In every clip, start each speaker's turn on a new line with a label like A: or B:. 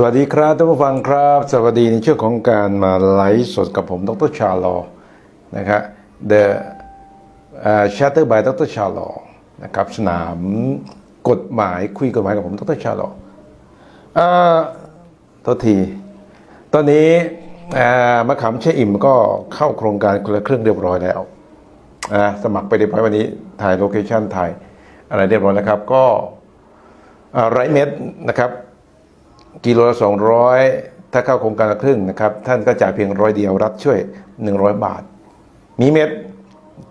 A: สวัสดีครับท่านผู้ฟังครับ สวัสดีในช่วงของการมาไลฟ์สดกับผมดรชาลอนะครับ The uh, Shatter by ดรชาลอนะครับสนามกฎหมายคุยกฎหมายกับผมดรชาลอเอ่อโทษที ตอนนี้มะขามเชอิ่มก็เข้าโครงการคนละเครึ่องเรียบร้อยแล้วสมัครไปเรียบร้อยวันนี้ถ่ายโลเคชั่นถ่ายอะไรเรียบร้อยแล้วครับ ก็ไรเม็ดนะครับ กิโลละสองร้อยถ้าเข้าโครงการละครึ่งนะครับ ท่านก็จ่ายเพียงร้อยเดียวรัฐช่วย 100 บาท มีเม็ด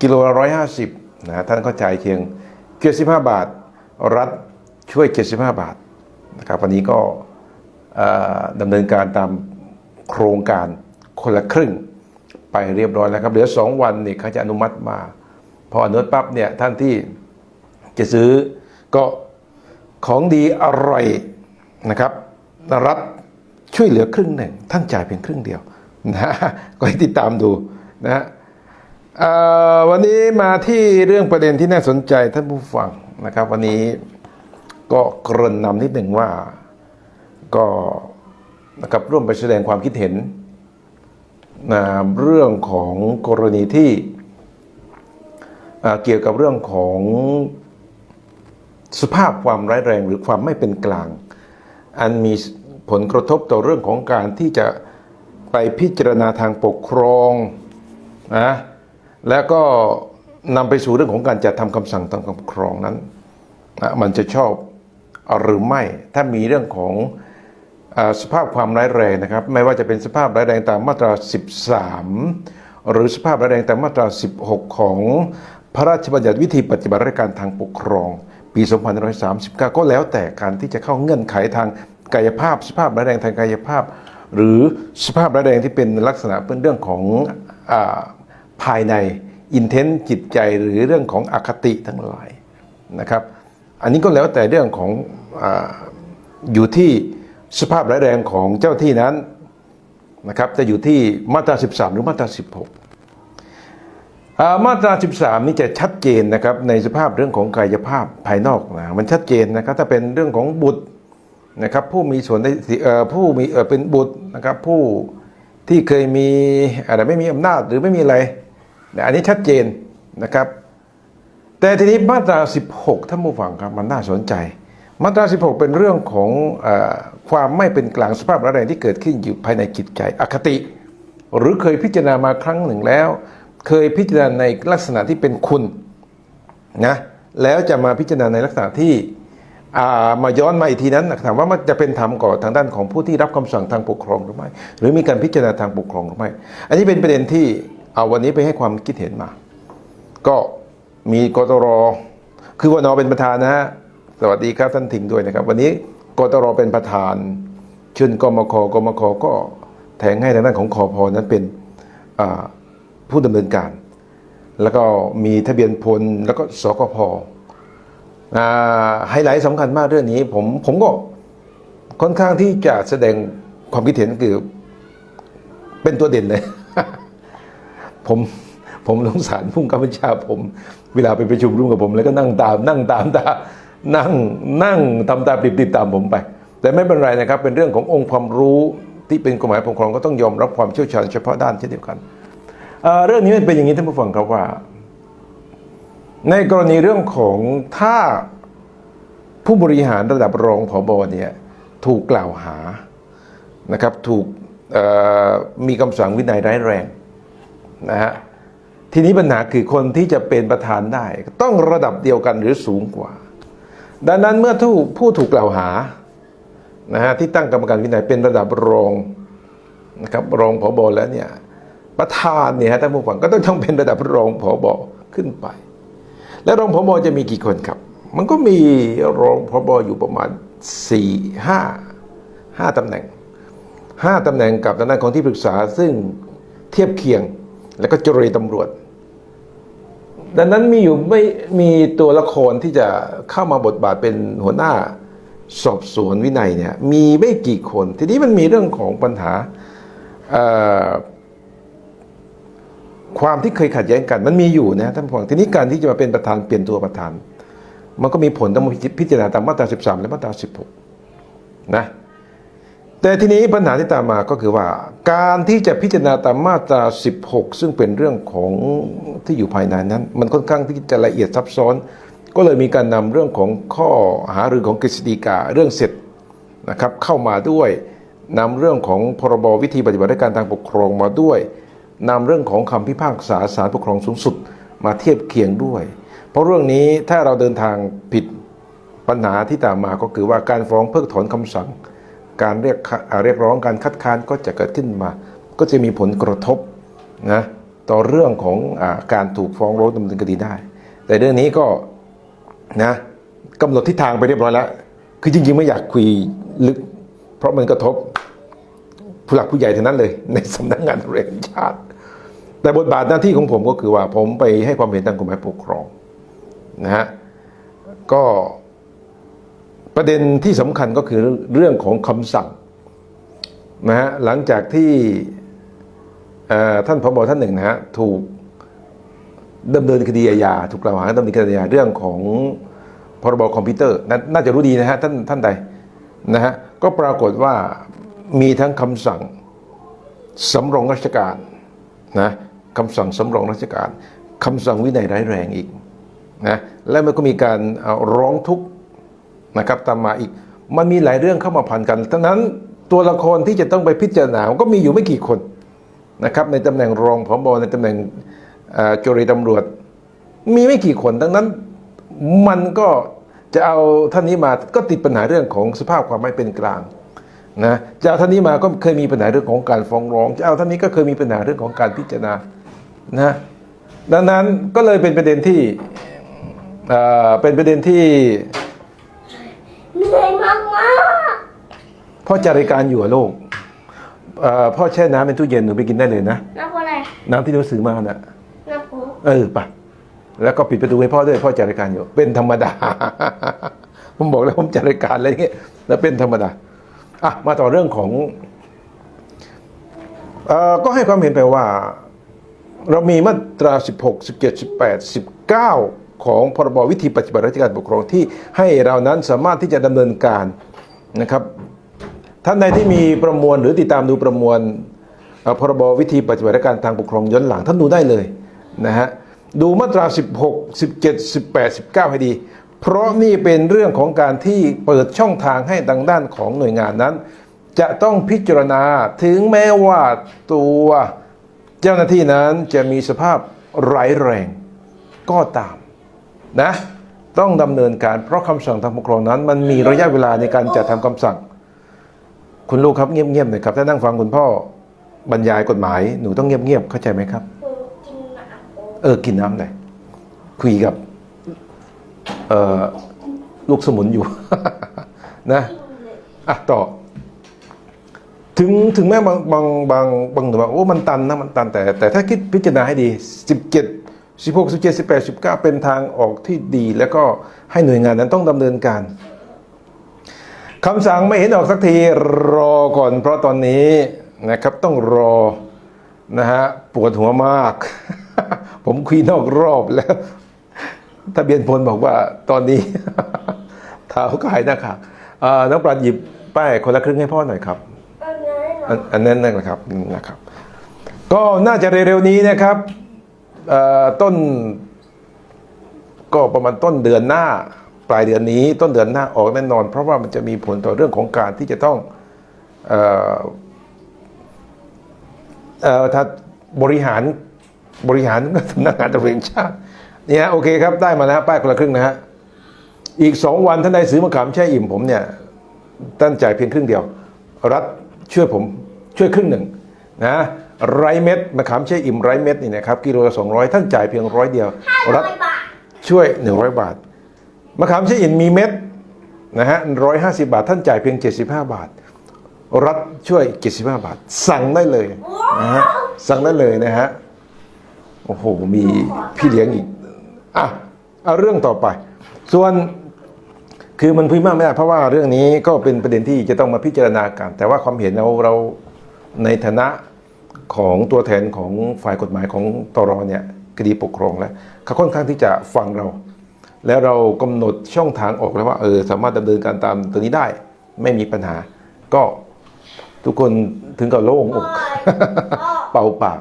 A: กิโลละร้อยห้าสิบนะท่านก็จ่ายเพียงเจ็ดสิบห้าบาท รัฐช่วย 75 บาทนะครับวันนี้ก็ดำเนินการตามโครงการคนละครึ่งไปเรียบร้อยแล้วครับเหลือ 2 วันนี่เขาจะอนุมัติมา พออนุมัติปั๊บเนี่ยท่านที่จะซื้อก็ของดีอร่อยนะครับ รัฐช่วยเหลือครึ่งหนึ่งท่านจ่ายเพียงครึ่งเดียวนะก็ให้ติดตามดูนะฮะวันนี้มาที่เรื่องประเด็นที่น่าสนใจท่านผู้ฟังนะครับ วันนี้ก็เกริ่นนำนิดหนึ่งว่าก็นะครับร่วมไปแสดงความคิดเห็นนะเรื่องของกรณีที่เกี่ยวกับเรื่องของสภาพความร้ายแรงหรือความไม่เป็นกลาง อันมีผลกระทบต่อเรื่องของการที่จะไปพิจารณาทางปกครองนะแล้วก็นำไปสู่เรื่องของการจัดทำคำสั่งทางปกครองนั้นนะมันจะชอบหรือไม่ถ้ามีเรื่องของอสภาพความร้ายแรงนะครับ ไม่ว่าจะเป็นสภาพร้ายแรงตามมาตรา 13 หรือสภาพร้ายแรงตามมาตรา 16 ของพระราชบัญญัติวิธีปฏิบัติราชการทางปกครอง ปี 2539 ก็แล้วแต่การที่จะเข้าเงื่อนไขทางกายภาพ สภาพร้ายแรงทางกายภาพ หรือสภาพร้ายแรงที่เป็นลักษณะเป็นเรื่องของอภายในอินเทนต์จิตใจหรือเรื่องของอคติทั้งหลายนะครับ อันนี้ก็แล้วแต่เรื่องของออยู่ที่สภาพร้ายแรงของเจ้าที่นั้นนะครับจะอยู่ที่มาตรา 13 หรือมาตรา 16 มาตรา 13 นี่จะชัดเจนนะครับในสภาพเรื่องของกายภาพภายนอกนะมันชัดเจนนะครับถ้าเป็นเรื่องของบุตรนะครับผู้มีส่วนได้ผู้มีเป็นบุตรนะครับผู้ที่เคยมีอะไรไม่มีอำนาจหรือไม่มีอะไรนะอันนี้ชัดเจนนะครับ แต่ทีนี้มาตรา 16ท่านผู้ฟังครับมันน่าสนใจ มาตรา 16 เป็นเรื่องของออความไม่เป็นกลางสภาพร้ายแรงที่เกิดขึ้นอยู่ภายในจิตใจอคติ หรือเคยพิจารณามาครั้งหนึ่งแล้ว เคยพิจารณาในลักษณะที่เป็นคุณนะแล้วจะมาพิจารณาในลักษณะที่ามาย้อนมาอีกทีนั้นถามว่ามันจะเป็นธรรมก่อทางด้านของผู้ที่รับคำสั่งทางปกครองหรือไม่ หรือมีการพิจารณาทางปกครองหรือไม่ อันนี้เป็นประเด็นที่เอาวันนี้ไปให้ความคิดเห็นมา ก็มีกตรคือวนอเป็นประธานนะฮะสวัสดีครับท่านทิงด้วยนะครับ วันนี้กตรเป็นประธานเชิญกมคกมคก็แถงให้ทางด้านของคอพอนั้นเป็นอ่า ผู้ดำเนินการ แล้วก็มีทะเบียนพลแล้วก็สกพอ่าไฮไลท์สำคัญมากเรื่องนี้ ผมผมก็ค่อนข้างที่จะแสดงความคิดเห็นคือเป็นตัวเด่นเลย ผมผมสงสารพุ่งกำบัญชาผม เวลาไปประชุมร่วมกับผมแล้วก็นั่งตาม นั่งตามตานั่งนั่งทำตาปริบๆตามผมไป แต่ไม่เป็นไรนะครับ เป็นเรื่องขององค์ความรู้ที่เป็นกฎหมายปกครองก็ต้องยอมรับความเชี่ยวชาญเฉพาะด้านเช่นเดียวกัน เรื่องนี้มันเป็นอย่างนี้ท่านผู้ฟังครับว่า ในกรณีเรื่องของถ้าผู้บริหารระดับรองผบเนี่ยถูกกล่าวหานะครับถูกมีคำสั่งวินัยร้ายแรงนะฮะทีนี้ปัญหาคือคนที่จะเป็นประธานได้ ต้องระดับเดียวกันหรือสูงกว่า ดังนั้นเมื่อผู้ผู้ถูกกล่าวหานะฮะที่ตั้งกรรมการวินัยเป็นระดับรองนะครับรองผบแล้วเนี่ย ประธานเนี่ยฮะท่านผู้ฟังก็ต้องต้องเป็นระดับรองผบขึ้นไป แล้วรองผบจะมีกี่คนครับ มันก็มีรองผบอยู่ประมาณสี่ห้าห้าตำแหน่งห้าตำแหน่งกับทางด้านของที่ปรึกษาซึ่งเทียบเคียงแล้วก็เจรตำรวจ ดังนั้นมีอยู่ไม่มีตัวละครที่จะเข้ามาบทบาทเป็นหัวหน้าสอบสวนวินัยเนี่ยมีไม่กี่คน ทีนี้มันมีเรื่องของปัญหา ความที่เคยขัดแย้งกันมันมีอยู่นะท่านผู้ฟังทีนี้การที่จะมาเป็นประธานเปลี่ยนตัวประธาน มันก็มีผลต้องมาพิจารณาตามมาตรา 13 และมาตรา 16 นะแต่ทีนี้ปัญหาที่ตามมาก็คือว่า การที่จะพิจารณาตามมาตรา 16 ซึ่งเป็นเรื่องของที่อยู่ภายในนั้น มันค่อนข้างที่จะละเอียดซับซ้อน ก็เลยมีการนำเรื่องของข้อหารือของกฤษฎีกาเรื่องเสร็จนะครับเข้ามาด้วยนำเรื่องของพรบวิธีปฏิบัติราชการทางปกครองมาด้วย นำเรื่องของคำพิพากษาศาลปกครองสูงสุดมาเทียบเคียงด้วย เพราะเรื่องนี้ถ้าเราเดินทางผิดปัญหาที่ตามมาก็คือว่าการฟ้องเพิกถอนคำสั่ง การเรียกเรียกร้องการคัดค้านก็จะเกิดขึ้นมา ก็จะมีผลกระทบนะต่อเรื่องของอการถูกฟ้องร้องดำเนินคดีได้ แต่เรื่องนี้ก็นะกำหนดทิศทางไปเรียบร้อยแล้ว คือจริงๆไม่อยากคุยลึก เพราะมันกระทบผู้หลักผู้ใหญ่ทั้งนั้นเลย ในสำนักงานตำรวจแห่งชาติ แต่บทบาทหน้าที่ของผมก็คือว่าผมไปให้ความเห็นทางกฎหมายปกครองนะฮะก็ประเด็นที่สำคัญก็คือเรื่องของคำสั่งนะฮะหลังจากที่ท่านพบท่านหนึ่งนะฮะถูกดำเนินคดีอาญาถูกกล่าวหาดำเนินคดีอาญาเรื่องของพรบคอมพิวเตอร์นน่าจะรู้ดีนะฮะท่านท่านใดนะฮะก็ปรากฏว่ามีทั้งคำสั่งสำรองราชการนะ คำสั่งสำรองราชการคำสั่งวินัยร้ายแรงอีกนะและมันก็มีการร้องทุกข์นะครับตามมาอีก มันมีหลายเรื่องเข้ามาพันกันทั้งนั้นตัวละครที่จะต้องไปพิจารณาก็มีอยู่ไม่กี่คนนะครับในตำแหน่งรองผบในตำแหน่งเจุรีตำรวจ มีไม่กี่คนดังนั้นมันก็จะเอาท่านนี้มาก็ติดปัญหาเรื่องของสภาพความไม่เป็นกลางนะจะเอาท่านนี้มาก็เคยมีปัญหาเรื่องของการฟ้องร้อง จะเอาท่านนี้ก็เคยมีปัญหาเรื่องของการพิจารณา นะดังนั้นก็เลยเป็นประเด็นที่เอ่อเป็นประเด็นที่
B: เหนื่อยมากมาก
A: พ่อจัดรายการอยู่อะลูกเอ่อพ่อแช่น้ำเป็นตู้เย็นหนูไปกินได้เลยนะ
B: ๆน้ำอะไร
A: น้ำที่หนูซื้อมาน่ะ
B: น้ำผง
A: เออไปะแล้วก็ปิดประตูให้พ่อด้วยพ่อจัดรายการอยู่ เป็นธรรมดา ผมบอกแล้วผมจัดรายการอะไรเงี้ยแล้วเป็นธรรมดาอะมาต่อเรื่องของเอ่อก็ให้ความเห็นไปว่า เรามีมาตรา 16 17 18 19 ของพรบวิธีปฏิบัติราชการปกครองที่ให้เรานั้นสามารถที่จะดำเนินการนะครับท่านใดที่มีประมวลหรือติดตามดูประมวลพรบวิธีปฏิบัติราชการทางปกครองย้อนหลังท่านดูได้เลยนะฮะดูมาตรา 16 17 18 19 ให้ดี เพราะนี่เป็นเรื่องของการที่เปิดช่องทางให้ทางด้านของหน่วยงานนั้น จะต้องพิจารณาถึงแม้ว่าตัว เจ้าหน้าที่นั้นจะมีสภาพร้ายแรงก็ตามนะต้องดำเนินการเพราะคำสั่งทางปกครองนั้น มันมีระยะเวลาในการจัดทำคำสั่ง คุณลูกครับเงียบๆหน่อยครับถ้านั่งฟังคุณพ่อบรรยายกฎหมายหนูต้องเงียบๆเข้าใจไหมครับ เออกินน้ำหน่อยคุยกับลูกสมุนอยู่ นะอะต่อ ถึงถึงแม้บางบางบางบางหนูบอกโอ้มันตันนะมันตันแต่ แต่ถ้าคิดพิจารณาให้ดี 17 16 17 18 19 เป็นทางออกที่ดี แล้วก็ให้หน่วยงานนั้นต้องดำเนินการคำสั่งไม่เห็นออกสักทีรอก่อน เพราะตอนนี้นะครับต้องรอนะฮะปวดหัวมาก ผมคุยนอกรอบแล้วทะเบียนพลบอกว่าตอนนี้เท้ากายนะครับอ่าน้องปราณหยิบป้ายคนละครึ่งให้พ่อหน่อยครับ
B: อันนเหรอ
A: อันอันนั้นนะครับนะครับ ก็น่าจะเร็วๆนี้นะครับต้น ก็ประมาณต้นเดือนหน้า ปลายเดือนนี้ ต้นเดือนหน้าออกแน่นอน เพราะว่ามันจะมีผลต่อเรื่องของการที่จะต้องเอ่อถ้าบริหารบริหารสำนักงานตำรวจแห่งชาติเนี่ยฮะโอเคครับได้มาแล้วป้ายคนละครึ่งนะฮะอีกสองวันท่านใดซื้อมะขามแช่อิ่มผมเนี่ยท่านจ่ายเพียงครึ่งเดียว รัฐ ช่วยผมช่วยครึ่งหนึ่งนะไรเม็ดมะขามแช่อิ่มไรเม็ดนี่นะครับกิโลละสองร้อยท่านจ่ายเพียงร้อยเดียว
B: ห้าร้
A: รั
B: อ
A: ฐ
B: ยบาท
A: ช่วยหนึ่งร้อยบาทมะขามแช่อิ่มมีเม็ดนะฮะร้อยห้าสิบาท ท่านจ่ายเพียงเจ็ดสิบห้าบาท รัฐช่วยเจ็ดสิบห้าบาท สั่งได้เลยนะฮะสั่งได้เลยนะฮะโอ้โหมีพี่เลี้ยงอีกอะเอาเรื่องต่อไป ส่วน คือมันพูดมากไม่ได้เพราะว่าเรื่องนี้ก็เป็นประเด็นที่จะต้องมาพิจารณากัน แต่ว่าความเห็นเราเราในฐานะของตัวแทนของฝ่ายกฎหมายของตรเนี่ยคดีปกครองแล้วเขาค่อนข้างที่จะฟังเรา แล้วเรากำหนดช่องทางออกแล้วว่าเออสามารถดำเนินการตามตัวนี้ได้ ไม่มีปัญหา ก็ทุกคนถึงกับโล่งอก
B: พ่อ
A: เป่าปาก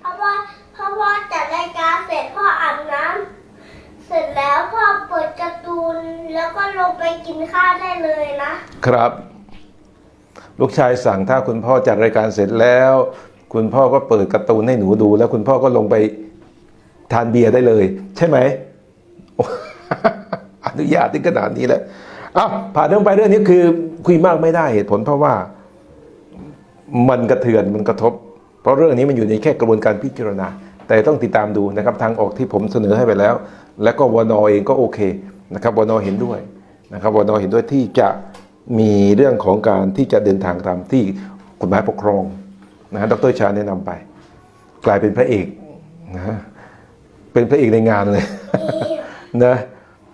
B: เพราะว่าเพราะว่าจัดรายการเสร็จพ่ออาบน้ำเสร็จแล้วพ่อเปิดการ์ตูน แล้วก็ลงไปกินข้าวได้เลยนะ
A: ครับ ลูกชายสั่งถ้าคุณพ่อจัดรายการเสร็จแล้ว คุณพ่อก็เปิดการ์ตูนให้หนูดู แล้วคุณพ่อก็ลงไปทานเบียร์ได้เลย ใช่ไหมอนุญาตถึงขนาดนี้แล้วอ้าวผ่านเรื่องไปเรื่องนี้คือ คุยมากไม่ได้เหตุผลเพราะว่า มันกระเทือนมันกระทบ เพราะเรื่องนี้มันอยู่ในแค่กระบวนการพิจารณา แต่ต้องติดตามดูนะครับทางออกที่ผมเสนอให้ไปแล้ว และก็วนอเองก็โอเค นะครับวนอเห็นด้วยนะครับวนอเห็นด้วยที่จะมีเรื่องของการที่จะเดินทางตามที่กฎหมายปกครองนะฮะดรชาแนะนำไป กลายเป็นพระเอกนะฮะเป็นพระเอกในงานเลยนะ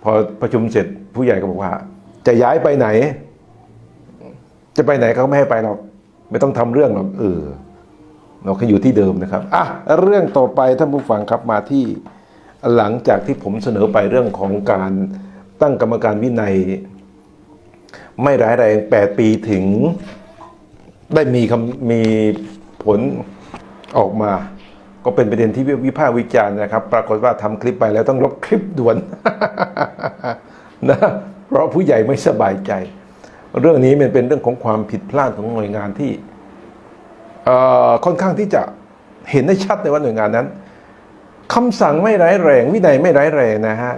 A: พอประชุมเสร็จผู้ใหญ่ก็บอกว่า จะย้ายไปไหน จะไปไหนเขาไม่ให้ไปหรอกไม่ต้องทำเรื่องหรอกเออเราก็อยู่ที่เดิมนะครับอะเรื่องต่อไปท่านผู้ฟังครับมาที่ หลังจากที่ผมเสนอไปเรื่องของการตั้งกรรมการวินัย ไม่ร้ายแรง 8 ปีถึงได้มีคำมีผลออกมา ก็เป็นประเด็นที่วิพากษ์วิจารณ์นะครับ ปรากฏว่าทำคลิปไปแล้วต้องลบคลิปด่วนนะเพราะผู้ใหญ่ไม่สบายใจ เรื่องนี้มันเป็นเรื่องของความผิดพลาดของหน่วยงานที่ค่อนข้างที่จะเห็นได้ชัดในว่าหน่วยงานนั้น คำสั่งไม่ร้ายแรง วินัยไม่ร้ายแรงนะฮะ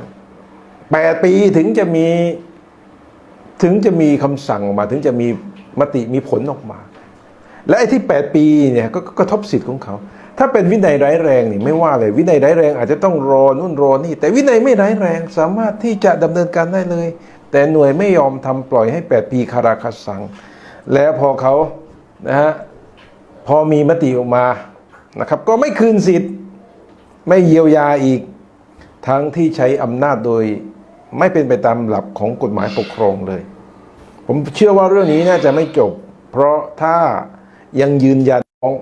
A: แปดปีถึงจะมีถึงจะมีคำสั่งออกมาถึงจะมีมติมีผลออกมา และไอ้ที่ 8 ปีเนี่ยก็กระทบสิทธิ์ของเขา ถ้าเป็นวินัยร้ายแรงนี่ไม่ว่าเลย วินัยร้ายแรงอาจจะต้องรอนู่นรอนี่ แต่วินัยไม่ร้ายแรงสามารถที่จะดำเนินการได้เลย แต่หน่วยไม่ยอมทำปล่อยให้ 8 ปีคาราคาสัง แล้วพอเขานะฮะพอมีมติออกมานะครับ ก็ไม่คืนสิทธิ์ ไม่เยียวยาอีก ทั้งที่ใช้อำนาจโดยไม่เป็นไปตามหลักของกฎหมายปกครองเลย ผมเชื่อว่าเรื่องนี้น่าจะไม่จบ เพราะถ้ายังยืนยันของ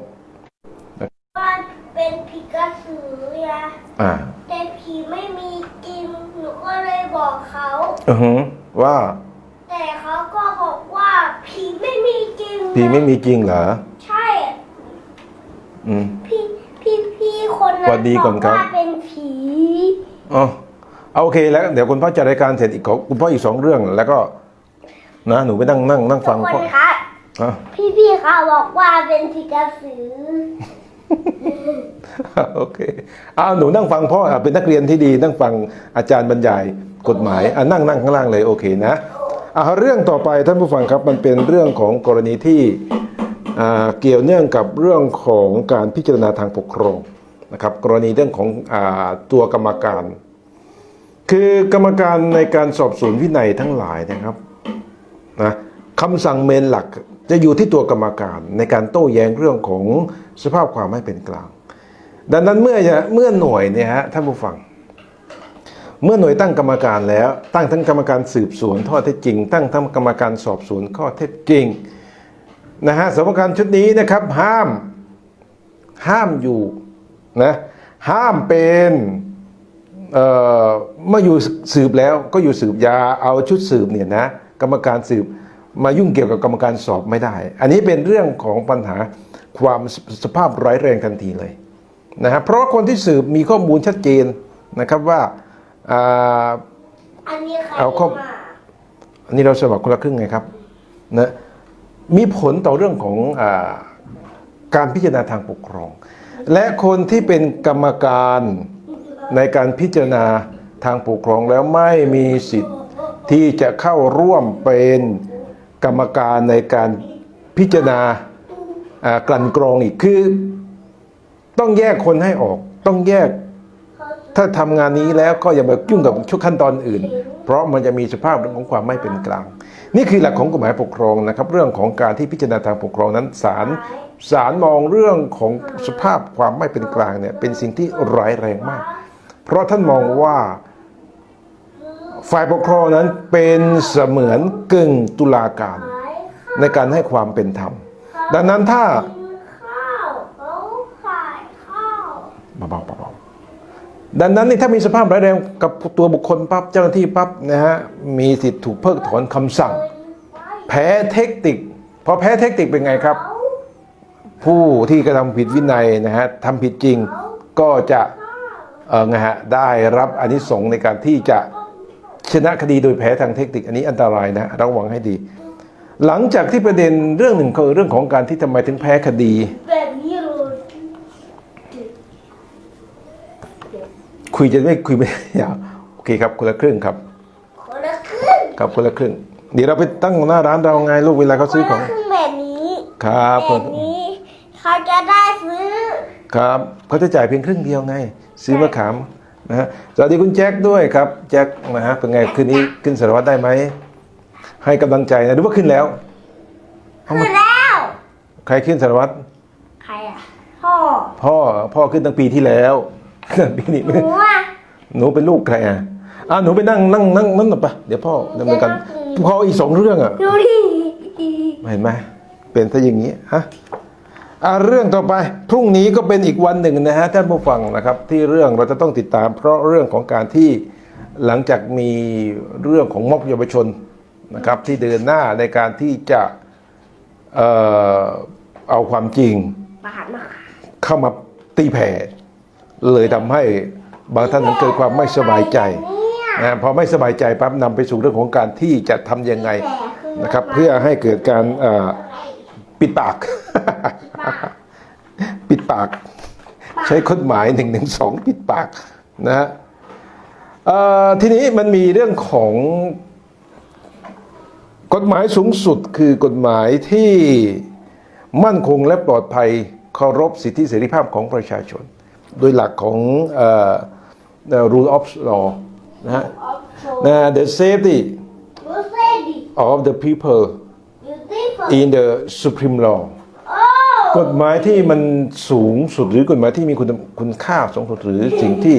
B: ว่าเป็นผีกระสือไง
A: อ่า
B: แต่ผีไม่มีจริงหนูก็เลยบอกเขา
A: อือฮึว่า
B: แต่เขาก็บอกว่าผีไม่มีจริง
A: ผีไม่มีจริงเหรอ
B: ใช่
A: อืม
B: พี่ พี่พี่คนนั้
A: สวันสดี
B: บ
A: ก่
B: อ
A: อน
B: ก
A: ครับ
B: ว่าเป็นผี
A: อ๋อเอาโอเคแล้ว เดี๋ยวคุณพ่อจัดรายการเสร็จอีกขอคุณพ่ออีกสองเรื่องแล้วก็นะหนูไปนั่งนั่งนั่ง
B: ทุ
A: ฟั
B: ก
A: ง
B: คน
A: พ่อ
B: คะ
A: อะ
B: พี่พี่ๆเขาบอกว่าเป็นผีกระสือ
A: โอเคเอาหนูนั่งฟังพ่ออะเป็นนักเรียนที่ดีนั่งฟังอาจารย์บรรยายกฎหมายอะนั่งนั่งข้างล่างเลยโอเคนะอะเรื่องต่อไปท่านผู้ฟังครับมันเป็นเรื่องของกรณีที่อ่า เกี่ยวเนื่องกับเรื่องของการพิจารณาทางปกครองนะครับกรณีเรื่องของอตัวกรรมการ คือกรรมการในการสอบสวนวินัยทั้งหลายนะครับนะคำสั่งเมนหลักจะอยู่ที่ตัวกรรมการในการโต้แย้งเรื่องของสภาพความไม่เป็นกลาง ดังนั้นเมื่อเมื่อหน่วยเนี่ยฮะท่านผู้ฟัง เมื่อหน่วยตั้งกรรมการแล้ว ตั้งทั้งกรรมการสืบสวนข้อเท็จจริง ตั้งทั้งกรรมการสอบสวนข้อเท็จจริง นะฮะสมการชุดนี้นะครับห้าม ห้ามอยู่นะห้ามเป็นเอ่อเมื่ออยู่สืบแล้วก็อยู่สืบยาเอาชุดสืบเนี่ยนะกรรมการสืบมายุ่งเกี่ยวกับกรรมการสอบไม่ได้ อันนี้เป็นเรื่องของปัญหาความสสภาพร้ายแรงทันทีเลยนะฮะเพราะว่าคนที่สืบมีข้อมูลชัดเจนนะครับว่าอ่า
B: อันนี้ใคร
A: เอาเข้า
B: มา
A: อันนี้เราสมัครคนละครึ่งไงครับนะ มีผลต่อเรื่องของอการพิจารณาทางปกครอง และคนที่เป็นกรรมการในการพิจารณาทางปกครองแล้วไม่มีสิทธิ์ที่จะเข้าร่วมเป็นกรรมการในการพิจารณากลั่นกรองอีกคือ ต้องแยกคนให้ออก ต้องแยกถ้าทำงานนี้แล้วก็อย่ามายุ่งกับชุกขั้นตอนอื่น เพราะมันจะมีสภาพเรื่องของความไม่เป็นกลาง นี่คือหลักของกฎหมายปกครองนะครับ เรื่องของการที่พิจารณาทางปกครองนั้นศาลศาลมองเรื่องของสภาพความไม่เป็นกลางเนี่ยเป็นสิ่งที่ร้ายแรงมาก เพราะท่านมองว่าฝ่ายปกครองนั้นเป็นเสมือนกึ่งตุลาการในการให้ความเป็นธรรม ดังนั้นถ้า
B: กินข้าวเขาขายข้าว
A: เบาๆเบาๆ ดังนั้นนี่ถ้ามีสภาพร้ายแรงกับตัวบุคคลปั๊บเจ้าหน้าที่ปั๊บนะฮะมีสิทธิ์ถูกเพิกถอนคำสั่ง แพ้เทคนิคพอแพ้เทคนิคเป็นไงครับ ผู้ที่กระทำผิดวินัยนะฮะทำผิดจริงก็จะเออไงฮะได้รับอานิสงส์ในการที่จะชนะคดีโดยแพ้ทางเทคนิคอันนี้อันตรายนะระวังให้ดี หลังจากที่ประเด็นเรื่องหนึ่งคือเรื่องของการที่ทำไมถึงแพ้คดี
B: แบบนี้เลย
A: คุยจะไม่คุยไม่ยาวโอเคครับคนละครึ่งครับ
B: คนละครึ่ง
A: ครับคนละครึ่ง เดี๋ยวเราไปตั้งหน้าร้านเราไงลูกเวลาเขา
B: ค
A: ซื้อนขอ
B: ละ
A: ง
B: ครึ่งแบบนี้
A: ครับ
B: แบบนี้เขาจะได้ซื้อ
A: ครับเขาจะจ่ายเพียงครึ่งเดียวไง ซื้อมะขามนะฮะสวัสดีคุณแจ็คด้วยครับแจ็คนะฮะเป็นไงคืนนี้ขึ้นสารวัตรได้ไหมให้กำลังใจนะหรือว่าขึ้นแล้ว
B: คือแล้ว
A: ใครขึ้นสารวัตร
B: ใครอะพ่อ
A: พ่อพ่อขึ้นตั้งปีที่แล้ว ปีนี้
B: หนูอะ
A: หนูเป็นลูกใครอะอะหนูไปนั่งนั่งนั่งนั่นน่ะปะเดี๋ยวพ่อดำเนินการพ่ออีกสองเรื่องอะ
B: ดูดิ
A: เห็นไหมเป็นซะอย่างนี้ฮะอะเรื่องต่อไปพรุ่งนี้ก็เป็นอีกวันหนึ่งนะฮะท่านผู้ฟังนะครับ ที่เรื่องเราจะต้องติดตาม เพราะเรื่องของการที่หลังจากมีเรื่องของม็อบเยาวชนนะครับ ที่เดินหน้าในการที่จะเอ่อเอาความจริง
B: บาดมาก
A: เข้ามาตีแผ่ เลยทำให้บางท่านนั้นเกิดความไม่สบายใจ
B: เนี่ย
A: นะพอไม่สบายใจปั๊บนำไปสู่เรื่องของการที่จะทำยังไง
B: แต่คือ
A: นะครับ เพื่อให้เกิดการเอ่อปิดปาก ปิดปาก ใช้กฎหมายหนึ่งหนึ่งสองปิดปากนะฮะเอ่อทีนี้มันมีเรื่องของ กฎหมายสูงสุดคือกฎหมายที่มั่นคงและปลอดภัยเคารพสิทธิเสรีภาพของประชาชน โดยหลักของเอ่อ the rule of law นะฮะ
B: ออฟโชว์
A: นะ the safety
B: ดูสิดิ
A: of the people
B: ดูสิผม
A: in the supreme law
B: โอ้
A: กฎหมายที่มันสูงสุดหรือกฎหมายที่มีคุณคุณค่าสูงสุดหรือสิ่งที่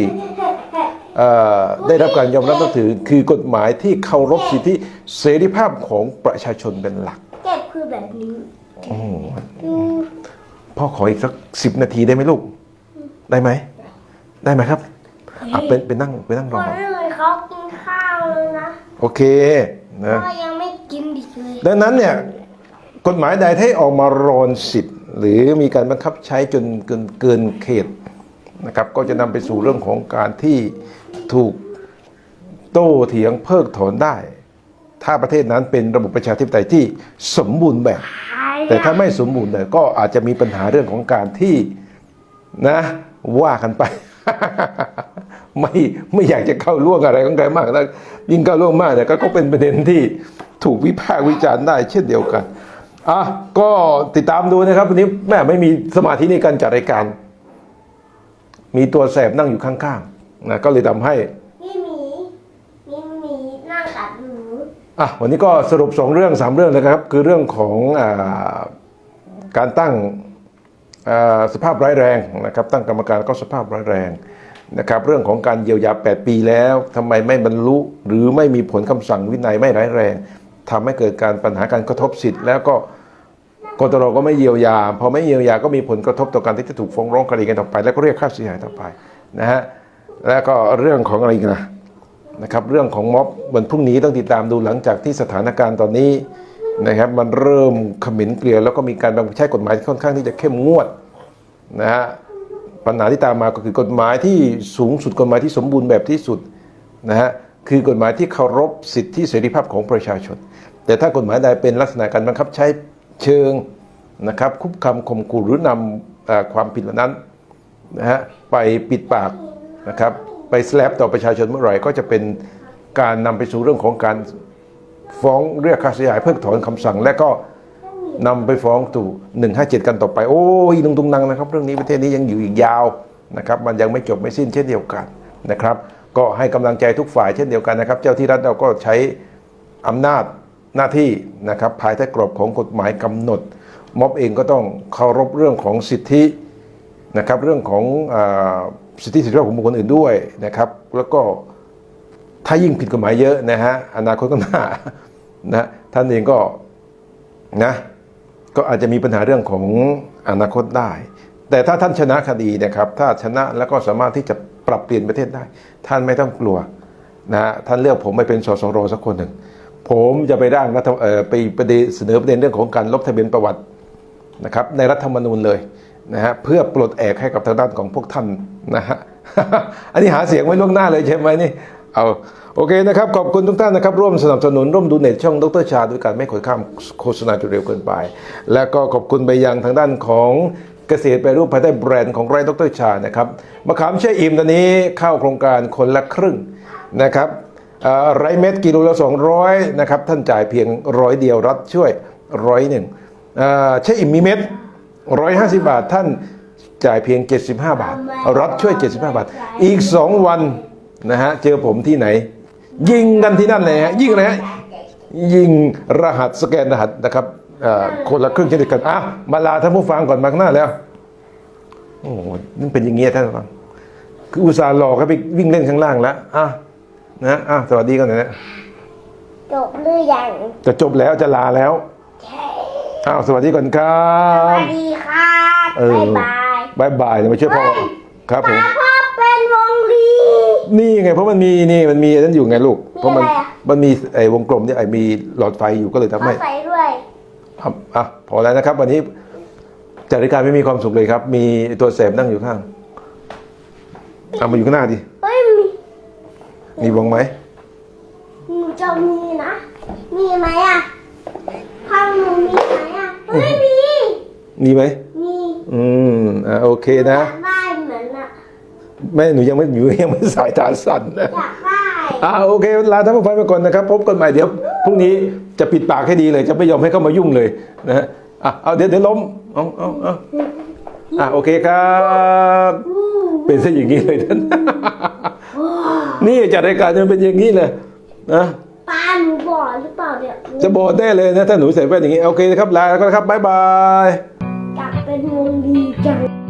A: เอ่อได้รับการยอมรับนับถือคือกฎหมายที่เคารพสิทธิเสรีภาพของประชาชนเป็นหลัก
B: เก็บคือแบบนี้
A: โอ้โห
B: ดู
A: พ่อขออีกสักสิบนาทีได้ไหมลูก ได้ไหม ได้ไหมครับอะเป็นเป็นนั่งไปนั่งร
B: ค
A: อนก่อน
B: อื่นเขากินข้าวเลยนะ
A: โอเคนะ
B: พ่อยังไม่กินดิเลย
A: ดังนั้นเนี่ยกฎหมายใดที่ออกมารอนสิทธิ์ หรือมีการบังคับใช้จนเกินเกินเขตนะครับก็จะนำไปสู่เรื่องของการที่ถูกโต้เถียงเพิกถอนได้ ถ้าประเทศนั้นเป็นระบบประชาธิปไตยที่สมบูรณ์แบบ
B: ใคร
A: แต่ถ้าไม่สมบูรณ์เนี่ยก็อาจจะมีปัญหาเรื่องของการที่นะ ว่ากันไป ไม่ไม่อยากจะเข้าล่วงอะไรของใครมากนะยิ่งเข้าล่วงมากเนี่ยก็ก็เป็นประเด็นที่ถูกวิพากษ์วิจารณ์ได้เช่นเดียวกันอะก็ติดตามดูนะครับวันนี้แม่ไม่มีสมาธิในการจัดรายการ มีตัวแสบนั่งอยู่ข้างๆนะก็เลยทำให้
B: มีหมีมีหมีนั่งกัดหนู
A: อะวันนี้ก็สรุปสองเรื่องสามเรื่องนะครับ คือเรื่องของอาการตั้งอ่า สภาพร้ายแรงนะครับตั้งกรรมการก็สภาพร้ายแรงนะครับเรื่องของการเยียวยา 8 ปีแล้วทำไมไม่บรรลุ หรือไม่มีผลคำสั่งวินัยไม่ร้ายแรงทำให้เกิดการปัญหาการกระทบสิทธิ์แล้วก็กตรก็ไม่เยียวยา พอไม่เยียวยาก็มีผลกระทบต่อการที่จะถูกฟ้องร้องคดีกันต่อไป แล้วก็เรียกค่าเสียหายต่อไปนะฮะแล้วก็เรื่องของอะไรอีกนะนะครับเรื่องของม็อบวันพรุ่งนี้ต้องติดตามดูหลังจากที่สถานการณ์ตอนนี้ นะครับมันเริ่มขมินเกลียวแล้วก็มีการบังคับใช้กฎหมายที่ค่อนข้างที่จะเข้มงวดนะฮะปัญหาที่ตามมาก็คือกฎหมายที่สูงสุดกฎหมายที่สมบูรณ์แบบที่สุดนะฮะคือกฎหมายที่เคารพสิทธิเสรีภาพของประชาชน แต่ถ้ากฎหมายใดเป็นลักษณะการบังคับใช้เชิงนะครับคุกคามข่มขู่หรือนำอความผิดเหล่านั้นนะฮะไปปิดปากนะครับไปสแลปต่อประชาชนเมื่อไหร่ก็จะเป็นการนำไปสู่เรื่องของการ ฟ้องเรียกค่าเสียหายเพิกถอนคำสั่ง และก็นำไปฟ้องตู่157กันต่อไป โอ้ยลุงตุงนังนะครับ เรื่องนี้ประเทศนี้ยังอยู่อีกยาวนะครับ มันยังไม่จบไม่สิ้นเช่นเดียวกันนะครับ ก็ให้กำลังใจทุกฝ่ายเช่นเดียวกันนะครับ เจ้าที่รัฐเราก็ใช้อำนาจหน้าที่นะครับภายใต้กรอบของกฎหมายกำหนด ม็อบเองก็ต้องเคารพเรื่องของสิทธินะครับเรื่องของอสิทธิเสรีภาพของบุคคลอื่นด้วยนะครับ แล้วก็ ถ้ายิ่งผิดกฎหมายเยอะนะฮะอนาคตก็หน้านะท่านเองก็นะก็อาจจะมีปัญหาเรื่องของอนาคตได้ แต่ถ้าท่านชนะคดีนะครับ ถ้าชนะแล้วก็สามารถที่จะปรับเปลี่ยนประเทศได้ ท่านไม่ต้องกลัวนะฮะท่านเลือกผมไปเป็นสสรสักคนหนึ่ง ผมจะไปร่างรัฐเอ่อไปประเด็นเสนอประเด็นเรื่องของการลบทะเบียนประวัตินะครับในรัฐธรรมนูญเลยนะฮะเพื่อปลดแอกให้กับทางด้านของพวกท่านนะฮะอันนี้หาเสียงไว้ล่วงหน้าเลยใช่ไหมนี่ เอาโอเคนะครับ ขอบคุณทุกท่านนะครับ ร่วมสนับสนุนร่วมดูเน็ตช่องดรชาด้วยการไม่ขดข้ามโฆษณาจนเร็วเกินไป แล้วก็ขอบคุณไปยังทางด้านของเกษตรแปรูปภายใต้แบรนด์ของไรดรชานะครับมะขามเช่อิ่มตอนนี้เข้าโครงการคนละครึ่งนะครับเอ่อไรเม็ดกิโลละ 200นะครับท่านจ่ายเพียงร้อยเดียวรัฐช่วยร้อยหนึ่งเช่อิ่มมีเม็ด150 บาทท่านจ่ายเพียง 75 บาท รัฐช่วย 75 บาท อีก 2 วัน นะฮะเจอผมที่ไหน ยิงกันที่นั่นเลยฮะยิงเลยฮะยิงรหัสสแกนรหัสนะครับเอ่อคนละครึ่งเช่นเดียวกันอะมาลาท่านผู้ฟังก่อนมาข้างหน้าแล้วโอ้โหนี่เป็นอย่างเงี้ยท่านผู้ฟังคืออุตส่าห์หลอกให้ไปวิ่งเล่นข้างล่างแล้วอะนะอะสวัสดีกันหน่อยนะ
B: จบหรือยัง
A: จะจบแล้วจะลาแล้ว
B: ใช่
A: อ้าวสวัสดีก่อนครั
B: สวั
A: บ
B: สดีครับ
A: เออ
B: บ๊ายบาย
A: บายบายเดี๋ยวมาช่วยพ่อครับผม
B: ตาพ่อเป็นวงลี
A: นี่ไงเพราะมันมีนี่มันมีอันนั้นอยู่ไงลูก เพราะมัน
B: มีอะไรอะ
A: มันมีไอ้วงกลมเนี่ยไอ้มีหลอดไฟอยู่ก็เลยทำ
B: เขา
A: ให้
B: ใส่ด้วย
A: อะอะพอแล้วนะครับ วันนี้จัดรายการไม่มีความสุขเลยครับ มีตัวแสบนั่งอยู่ข้างเอามาอยู่ข้างหน้าดิ
B: เฮ้ยมี
A: มีวงไหม
B: หนูจะมีนะ มีไหมอะข้างหนูมีไหมอะเฮ้ยมี
A: มีไหม
B: มี
A: อืมอะโอเคนะ
B: อยากได้เหมือนอะ
A: แม่หนูยังไม่อยู่ยังไม่สายตาสั่นนะ
B: อยากได้
A: อ่าโอเคลาท่านผู้ฟังไปก่อนนะครับ พบกันใหม่เดี๋ยวพรุ่งนี้จะปิดปากให้ดีเลย จะไม่ยอมให้เข้ามายุ่งเลยนะฮะอะเอาเดี๋ยวเดี๋ยวล้มเอาเอาเอาอะโอเคครับ
B: อู้
A: เป็นซะอย่างนี้เลยท่านนี่จัดรายการมันเป็นอย่างนี้เลยนะ
B: ปลาหนูบ่อหรือเปล่าเนี่ย
A: จะบอกได้เลยนะถ้าหนูใส่แว่นอย่างนี้โอเคนะครับลาแล้วก็นะครับบ๊ายบาย
B: อยากเป็นวงดีจัง